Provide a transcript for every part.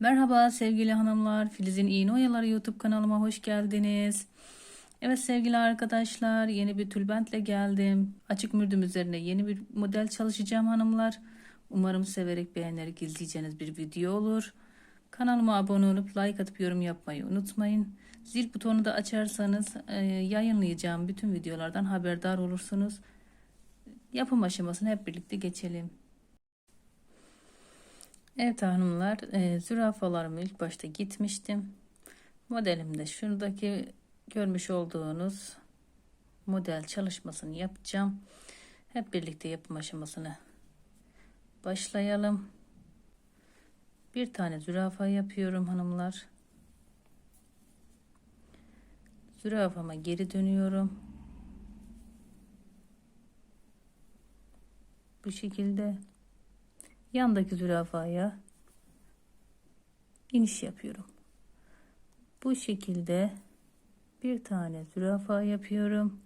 Merhaba sevgili hanımlar. Filiz'in İğne Oyaları YouTube kanalıma hoş geldiniz. Evet sevgili arkadaşlar yeni bir tülbentle geldim. Açık mürdüm üzerine yeni bir model çalışacağım hanımlar. Umarım severek beğenerek izleyeceğiniz bir video olur. Kanalıma abone olup like atıp yorum yapmayı unutmayın. Zil butonu da açarsanız e, yayınlayacağım bütün videolardan haberdar olursunuz. Yapım aşamasını hep birlikte geçelim. Evet hanımlar, e, zürafalarımı ilk başta gitmiştim. Modelimde şuradaki görmüş olduğunuz model çalışmasını yapacağım. Hep birlikte yapım aşamasını başlayalım. Bir tane zürafa yapıyorum hanımlar. Zürafama geri dönüyorum. Bu şekilde yandaki zürafaya iniş yapıyorum. Bu şekilde bir tane zürafa yapıyorum.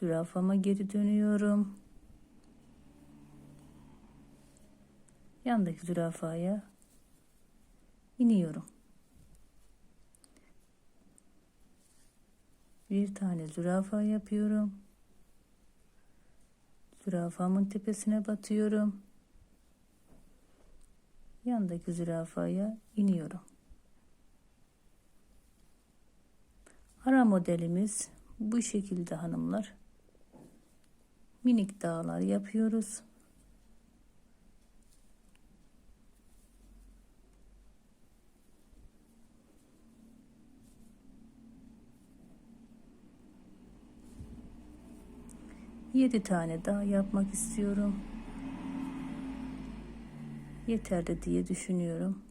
Zürafama geri dönüyorum. Yandaki zürafaya iniyorum. Bir tane zürafa yapıyorum. Zürafamın tepesine batıyorum yandaki zürafaya iniyorum. Ara modelimiz bu şekilde hanımlar. Minik dağlar yapıyoruz. Yedi tane daha yapmak istiyorum yeterli diye düşünüyorum.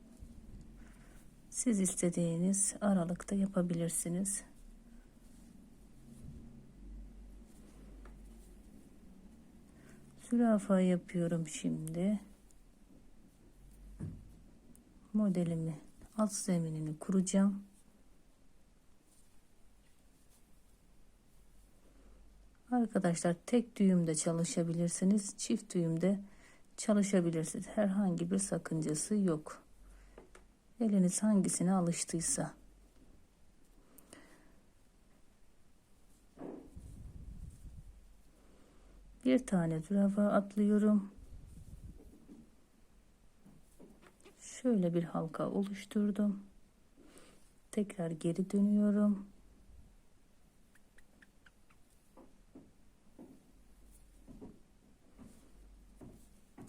Siz istediğiniz aralıkta yapabilirsiniz. Zürafa yapıyorum şimdi. Modelimi alt zeminini kuracağım. Arkadaşlar tek düğümde çalışabilirsiniz. Çift düğümde çalışabilirsiniz. Herhangi bir sakıncası yok. Eliniz hangisine alıştıysa. Bir tane zürafa atlıyorum. Şöyle bir halka oluşturdum. Tekrar geri dönüyorum.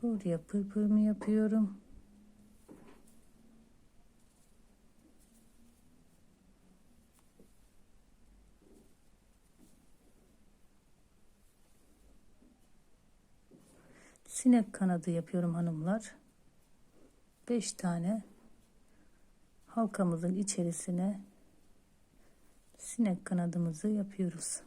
Buraya pırpırımı yapıyorum. Sinek kanadı yapıyorum hanımlar. 5 tane halkamızın içerisine sinek kanadımızı yapıyoruz.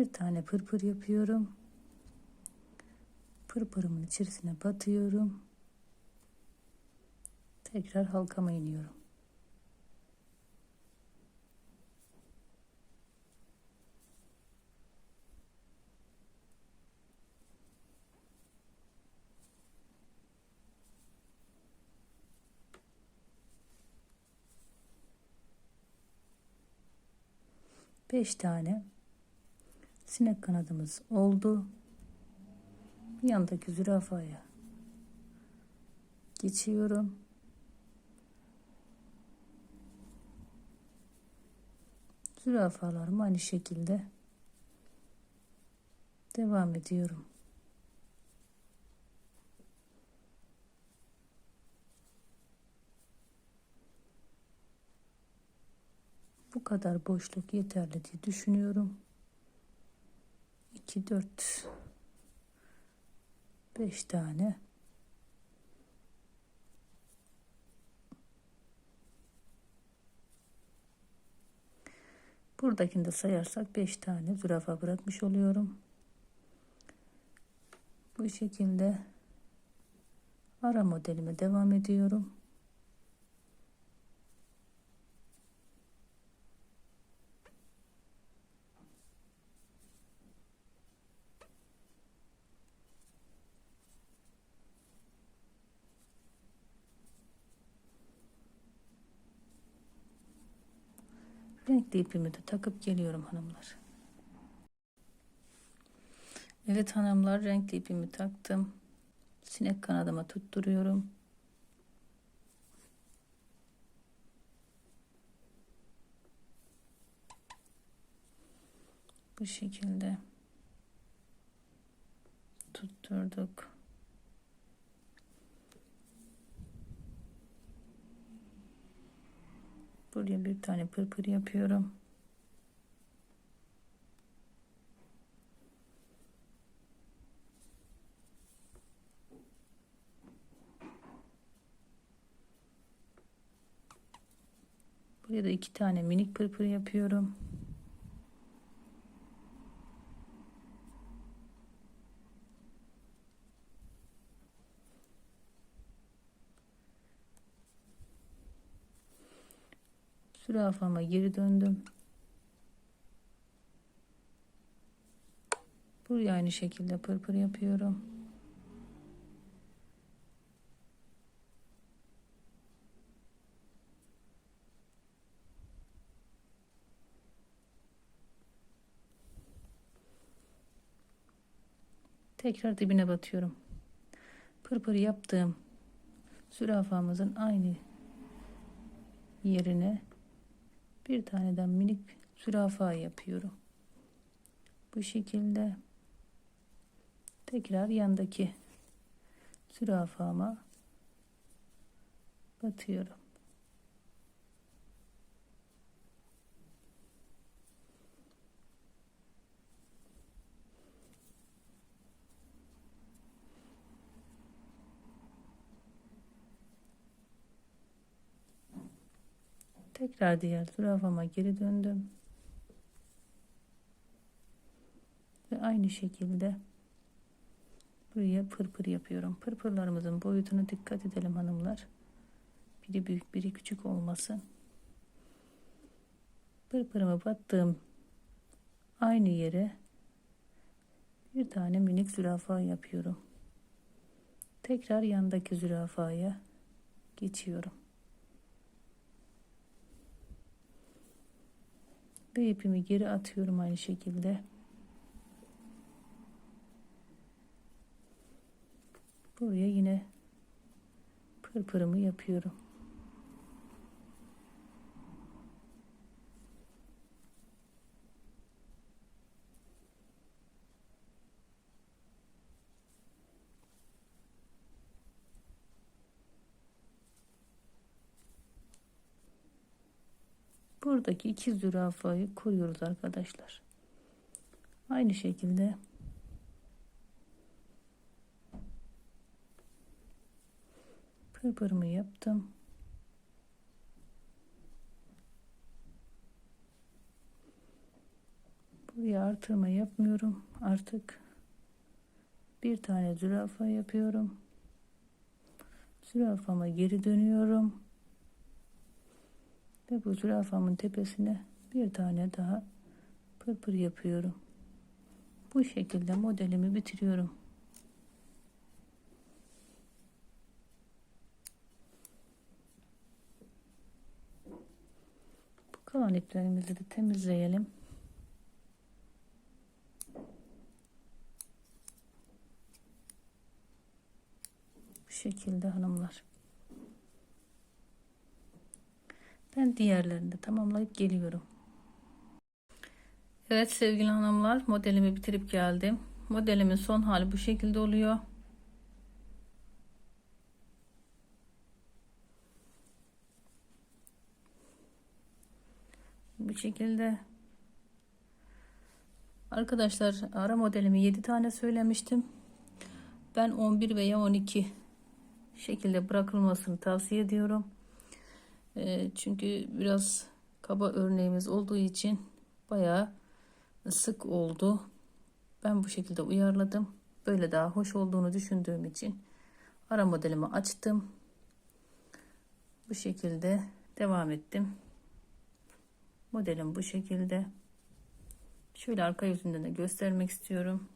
Bir tane pırpır yapıyorum. Pırpırımın içerisine batıyorum. Tekrar halkama iniyorum. Beş tane sinek kanadımız oldu. Yandaki zürafaya geçiyorum. Zürafalarım aynı şekilde devam ediyorum. Bu kadar boşluk yeterli diye düşünüyorum. 2 4 5 tane Buradakini de sayarsak 5 tane zürafa bırakmış oluyorum. Bu şekilde Ara modelime devam ediyorum. Renkli ipimi de takıp geliyorum hanımlar. Evet hanımlar renkli ipimi taktım. Sinek kanadıma tutturuyorum. Bu şekilde tutturduk. Buraya bir tane pırpır yapıyorum. Buraya da iki tane minik pırpır yapıyorum. Zürafama geri döndüm. Buraya aynı şekilde pırpır yapıyorum. Tekrar dibine batıyorum. Pırpır yaptığım zürafamızın aynı yerine bir taneden minik zürafa yapıyorum. Bu şekilde tekrar yandaki zürafama batıyorum. Tekrar diğer zürafama geri döndüm. Ve aynı şekilde buraya pırpır yapıyorum. Pırpırlarımızın boyutuna dikkat edelim hanımlar. Biri büyük biri küçük olmasın. Pırpırımı battığım aynı yere bir tane minik zürafa yapıyorum. Tekrar yandaki zürafaya geçiyorum. Ve ipimi geri atıyorum aynı şekilde. Buraya yine pırpırımı yapıyorum. Buradaki iki zürafayı koruyoruz arkadaşlar. Aynı şekilde pırpırımı yaptım. Buraya artırma yapmıyorum. Artık bir tane zürafa yapıyorum. Zürafama geri dönüyorum. Ve bu zürafamın tepesine bir tane daha pırpır yapıyorum. Bu şekilde modelimi bitiriyorum. Bu kalan iplerimizi de temizleyelim. Bu şekilde hanımlar. Ben diğerlerini de tamamlayıp geliyorum. Evet sevgili hanımlar modelimi bitirip geldim. Modelimin son hali bu şekilde oluyor. Bu şekilde Arkadaşlar ara modelimi 7 tane söylemiştim. Ben 11 veya 12 şekilde bırakılmasını tavsiye ediyorum. E, çünkü biraz kaba örneğimiz olduğu için bayağı sık oldu. Ben bu şekilde uyarladım. Böyle daha hoş olduğunu düşündüğüm için Ara modelimi açtım. Bu şekilde devam ettim. Modelim bu şekilde. Şöyle arka yüzünden de göstermek istiyorum.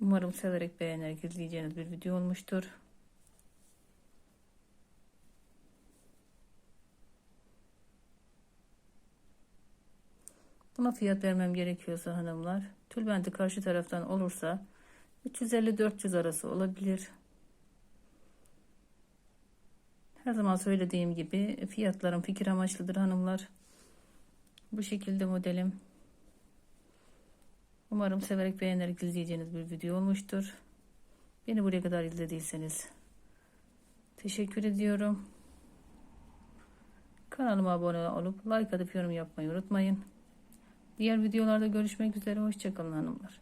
Umarım severek beğenerek izleyeceğiniz bir video olmuştur. Buna fiyat vermem gerekiyorsa hanımlar, tülbenti karşı taraftan olursa 350-400 arası olabilir. Her zaman söylediğim gibi fiyatlarım fikir amaçlıdır hanımlar. Bu şekilde modelim. Umarım severek beğenerek izleyeceğiniz bir video olmuştur. Beni buraya kadar izlediyseniz teşekkür ediyorum. Kanalıma abone olup like atıp yorum yapmayı unutmayın. Diğer videolarda görüşmek üzere. Hoşçakalın hanımlar.